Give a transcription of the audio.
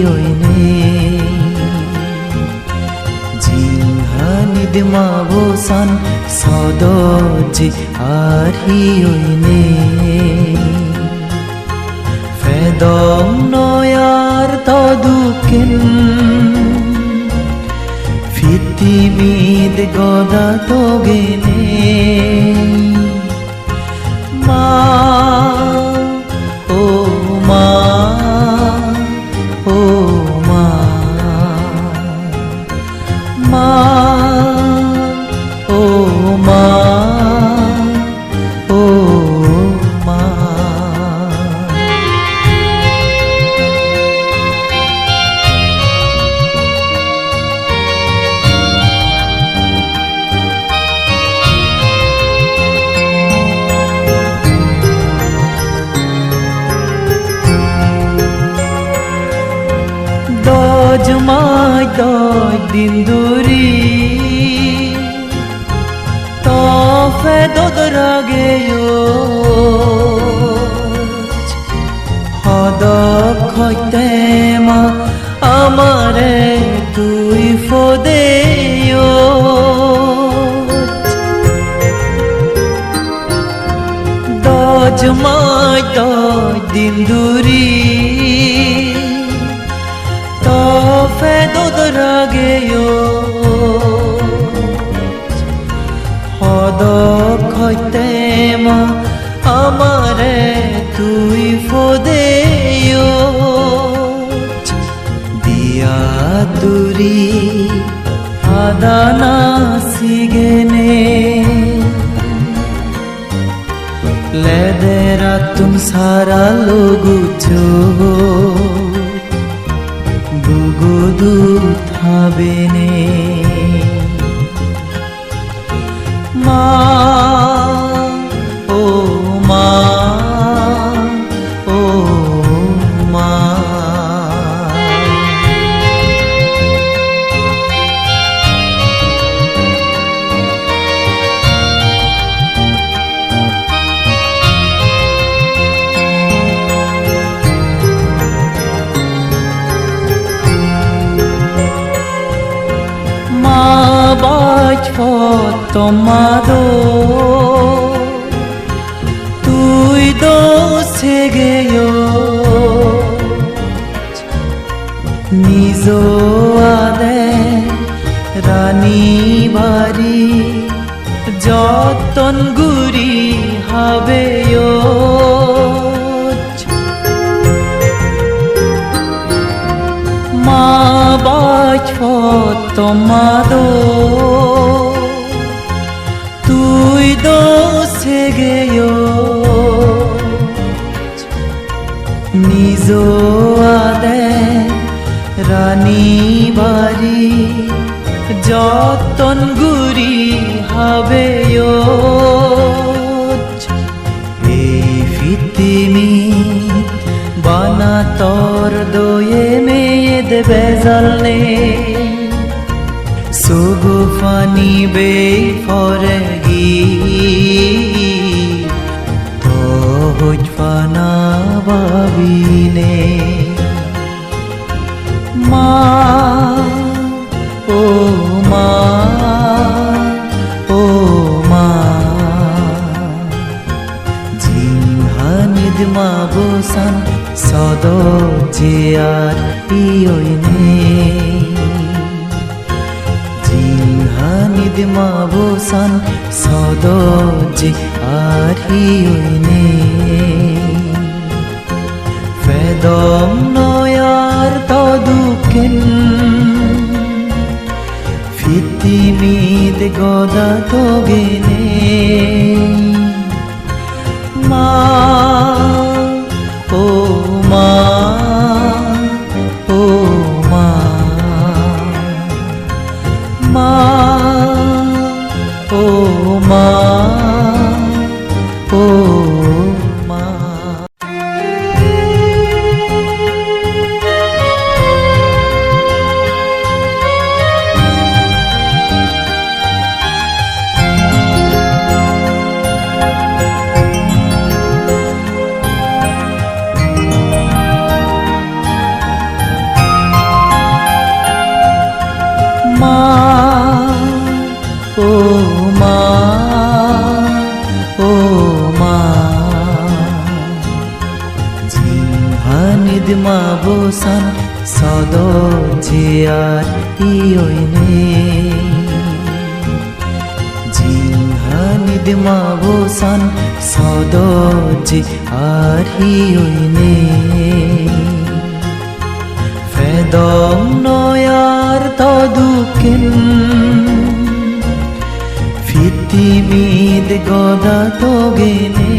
ইয়নে জিংহানিদ মাবোসান সদ জিয়ার ইয়নে ফেদম নয়ার তদুকেন ফিতিমিদ গদা তোগেনে মা দিন দূরি তফে দদ রাগে হদ খৈতে মা, আমারে তুই ফদে দজ মাই দিন দূরি হদ খৈতে মা আমারে তুই ফদে দিয়া দুরি আদানা সিগেনে লেদেরা তুম সারা লোগুছো বুগুদু থাবেনে তোমাদো তুই দো সে গেও নিজ আদে রানী বাড়ি যতন গুরি হবে মা বাজ তোমাদো আদে রানী বাড়ি, যতন গুরি হবে এই ফিতিমি বানা তোর দোয়ে মেয়েদ বেজালনে সুগু ফানি বে ফরগি জিয়ার ইয়নে জিংহানিদ মা বোসান সদ জিয়ার ইয়নে ফেদম নয়ার তদুকেন ফিতিমিদ গদা আভূষণ সদ জিয়ার ইয় জিহানিদমাভূষণ সদ জিয়ার ইয়নে ফেদ নয়ার তদুকিন ফিতিবিদ গদা তোগিনী।